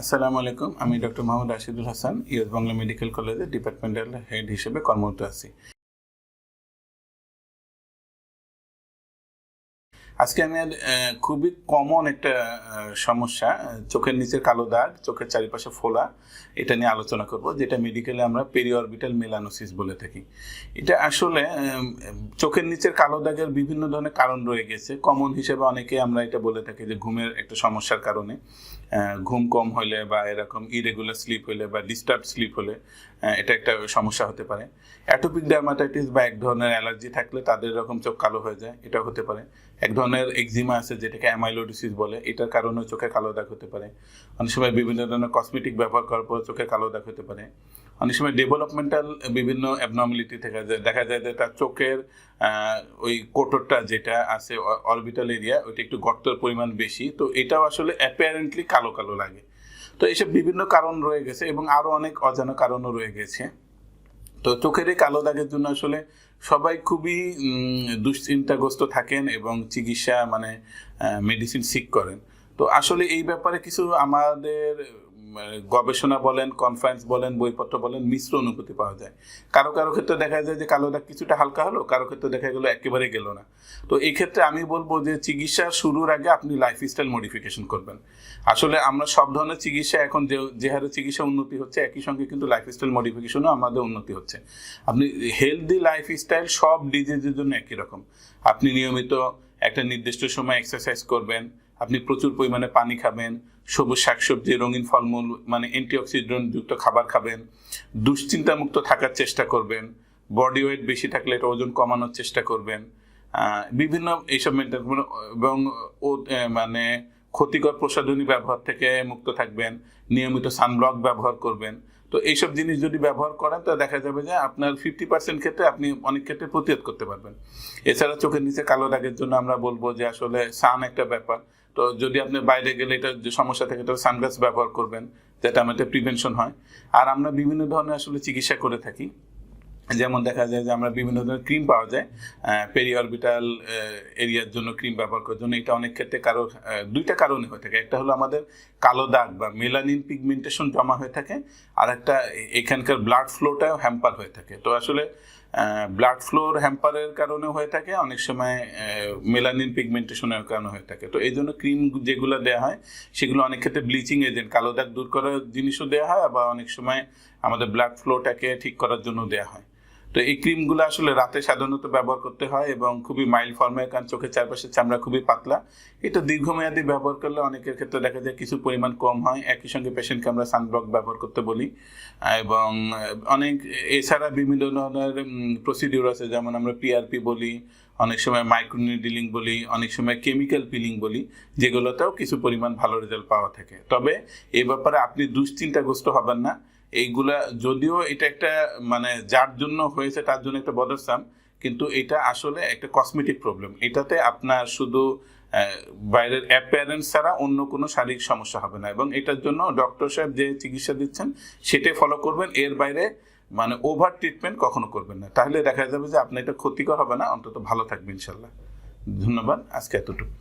আসসালামু আলাইকুম, আমি doctor Mohammad Rashidul Hasan US Bangla medical কলেজের ডিপার্টমেন্টাল হেড হিসেবে কর্মরত আছি। আজকে আমি খুবই কমন একটা সমস্যা, চোখের নিচের কালো দাগ, চোখের চারিপাশে ফোলা, এটা নিয়ে আলোচনা করব, যেটা মেডিকেলে আমরা পেরিঅরবিটাল মেলানোসিস বলে থাকি। এটা আসলে চোখের নিচের কালো দাগের বিভিন্ন ধরনের কারণ রয়ে গেছে। কমন হিসেবে অনেকে আমরা এটা বলে থাকি যে, ঘুমের একটা সমস্যার কারণে। ঘুম কম হলে বা এরকম ইরেগুলার স্লিপ হলে বা ডিস্টার্ব স্লিপ হলে এটা একটা সমস্যা হতে পারে। অ্যাটোপিক ডার্মাটাইটিস বা এক ধরনের অ্যালার্জি থাকলে তাদের এরকম চোখ কালো হয়ে যায় এটা হতে পারে। এক ধরনের এক্সিমা আছে যেটাকে অ্যামাইলোডিসিস বলে, এটার কারণে চোখে কালো দাগ হতে পারে। অনেক সময় বিভিন্ন ধরনের কসমেটিক ব্যবহার করার পর চোখে কালো দাগ হতে পারে। অনেক সময় ডেভেলপমেন্টাল বিভিন্ন অ্যাবনর্মালিটি থেকে দেখা যায় যে তার চোখের ওই কোটরটা যেটা আছে অরবিটাল এরিয়া ওইটা একটু গর্তের পরিমাণ বেশি। তো এটাও আসলে অ্যাপারেন্টলি কালো কালো লাগে। তো এইসব বিভিন্ন কারণ রয়ে গেছে এবং আরও অনেক অজানা কারণও রয়ে গেছে। তো চোখের এই কালো দাগের জন্য আসলে সবাই খুবই দুশ্চিন্তাগ্রস্ত থাকেন এবং চিকিৎসা মানে মেডিসিন সিক করেন। তো আসলে এই ব্যাপারে কিছু আমাদের গবেষণা বলেন কনফারেন্স বলেন, বইপত্র বলেন, মিশ্র অনুভূতি পাওয়া যায়। কারও কারও ক্ষেত্রে দেখা যায় যে কালো দাগ কিছুটা হালকা হলো, কারও ক্ষেত্রে দেখা গেলো একেবারে গেল না। তো এই ক্ষেত্রে আমি বলব যে চিকিৎসা শুরুর আগে আপনি লাইফস্টাইল মডিফিকেশন করবেন। আসলে আমরা সব ধরনের চিকিৎসা এখন যে যে হারে চিকিৎসা উন্নতি হচ্ছে, একই সঙ্গে কিন্তু লাইফস্টাইল মডিফিকেশনও আমাদের উন্নতি হচ্ছে। আপনি হেলদি লাইফস্টাইল সব ডিজিজের জন্য একই রকম। আপনি নিয়মিত একটা নির্দিষ্ট সময় এক্সারসাইজ করবেন আপনি প্রচুর পরিমাণে পানি খাবেন, সবুজ শাকসবজি, রঙিন ফলমূল মানে অ্যান্টিঅক্সিডেন্ট যুক্ত খাবার খাবেন, দুশ্চিন্তামুক্ত থাকার চেষ্টা করবেন বডি ওয়েট বেশি থাকলে এটা ওজন কমানোর চেষ্টা করবেন বিভিন্ন এইসব মেনটেন এবং মানে ক্ষতিকর প্রসাধনী ব্যবহার থেকে মুক্ত থাকবেন, নিয়মিত সানব্লক ব্যবহার করবেন তো এইসব জিনিস যদি ব্যবহার করেন, তো দেখা যাবে যে আপনার ফিফটি পার্সেন্ট ক্ষেত্রে আপনি অনেক ক্ষেত্রে প্রতিরোধ করতে পারবেন। এছাড়া চোখের নিচে কালো দাগের জন্য আমরা বলব যে আসলে সান একটা ব্যাপার। তো যদি আপনি বাইরে গেলে এটা যে সমস্যা থাকে তাহলে সানগ্লাস ব্যবহার করবেন যাতে আমাদের প্রিভেনশন হয়। আর আমরা বিভিন্ন ধরনের আসলে চিকিৎসা করে থাকি। যেমন দেখা যায় যে আমরা বিভিন্ন ধরনের ক্রিম পাওয়া যায় পেরি অরবিটাল এরিয়ার জন্য ক্রিম ব্যবহার করার জন্য। এটা অনেক ক্ষেত্রে কারও দুইটা কারণে হয়ে থাকে। একটা হলো আমাদের কালো দাগ বা মেলানিন পিগমেন্টেশন জমা হয়ে থাকে আর একটা এখানকার ব্লাড ফ্লোটাও হ্যাম্পার হয়ে থাকে। তো আসলে ব্লাড ফ্লোর হ্যাম্পারের কারণে হয়ে থাকে, অনেক সময় মেলানিন পিগমেন্টেশনের কারণে হয়ে থাকে। তো এই জন্য ক্রিম যেগুলো দেওয়া হয়, সেগুলো অনেক ক্ষেত্রে ব্লিচিং এজেন্ট কালো দাগ দূর করার জিনিসও দেওয়া হয়, আবার অনেক সময় আমাদের ব্লাড ফ্লোটাকে ঠিক করার জন্য দেওয়া হয়। তো এই ক্রিমগুলো আসলে রাতে সাধারণত ব্যবহার করতে হয় এবং খুবই মাইল্ড ফর্মের কারণ চোখের চারপাশের চামড়া খুবই পাতলা। এটা দীর্ঘমেয়াদী ব্যবহার করলে অনেকের ক্ষেত্রে দেখা যায় কিছু পরিমাণ কম হয়। একই সঙ্গে পেশেন্টকে আমরা সানব্লক ব্যবহার করতে বলি। এবং অনেক, এছাড়া বিভিন্ন ধরনের প্রসিডিউর আছে। যেমন আমরা পিআরপি বলি, অনেক সময় মাইক্রোনিডিলিং বলি, অনেক সময় কেমিক্যাল পিলিং বলি, যেগুলোতেও কিছু পরিমাণ ভালো রেজাল্ট পাওয়া থাকে। তবে এ ব্যাপারে আপনি দুশ্চিন্তাগ্রস্ত হবেন না। এইগুলা যদিও এটা একটা মানে যার জন্য হয়েছে তার জন্য একটা বদরসাম, কিন্তু এটা আসলে একটা কসমেটিক প্রবলেম এটাতে আপনার শুধু বাইরের অ্যাপিয়ারেন্স ছাড়া অন্য কোনো শারীরিক সমস্যা হবে না এবং এটার জন্য ডক্টর সাহেব যে চিকিৎসা দিচ্ছেন, সেটাই ফলো করবেন। এর বাইরে মানে ওভার ট্রিটমেন্ট কখনো করবেন না। তাহলে দেখা যাবে যে আপনার এটা ক্ষতিকর হবে না, অন্তত ভালো থাকবে ইনশাল্লাহ। ধন্যবাদ। আজকে এতটুকু।